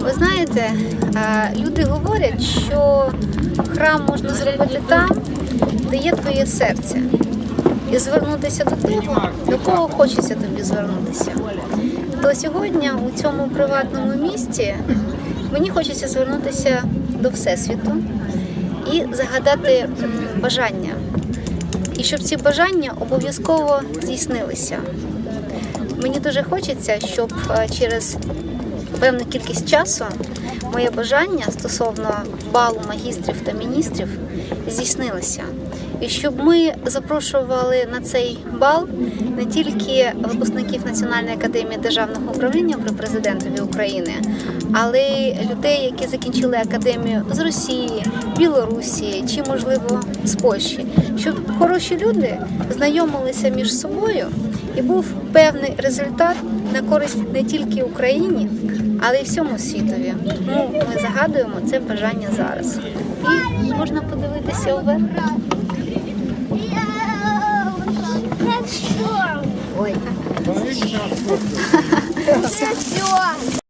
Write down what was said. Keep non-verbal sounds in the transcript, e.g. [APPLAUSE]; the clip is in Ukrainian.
Ви знаєте, е, люди говорять, що храм можна зробити там, де є твоє серце, і звернутися до того, до кого хочеться тобі звернутися. То сьогодні у цьому приватному місті мені хочеться звернутися до Всесвіту і загадати бажання. І щоб ці бажання обов'язково здійснилися. Мені дуже хочеться, щоб е, через певну кількість часу моє бажання стосовно балу магістрів та міністрів здійснилося. І щоб ми запрошували на цей бал не тільки випускників Національної академії державного управління при президентові України, але й людей, які закінчили академію з Росії, Білорусі чи, можливо, з Польщі, щоб хороші люди знайомилися між собою і був певний результат на користь не тільки Україні, але й всьому світові. Тому ми загадуємо це бажання зараз. І можна подивитися уверх. Ой. [LAUGHS] Все.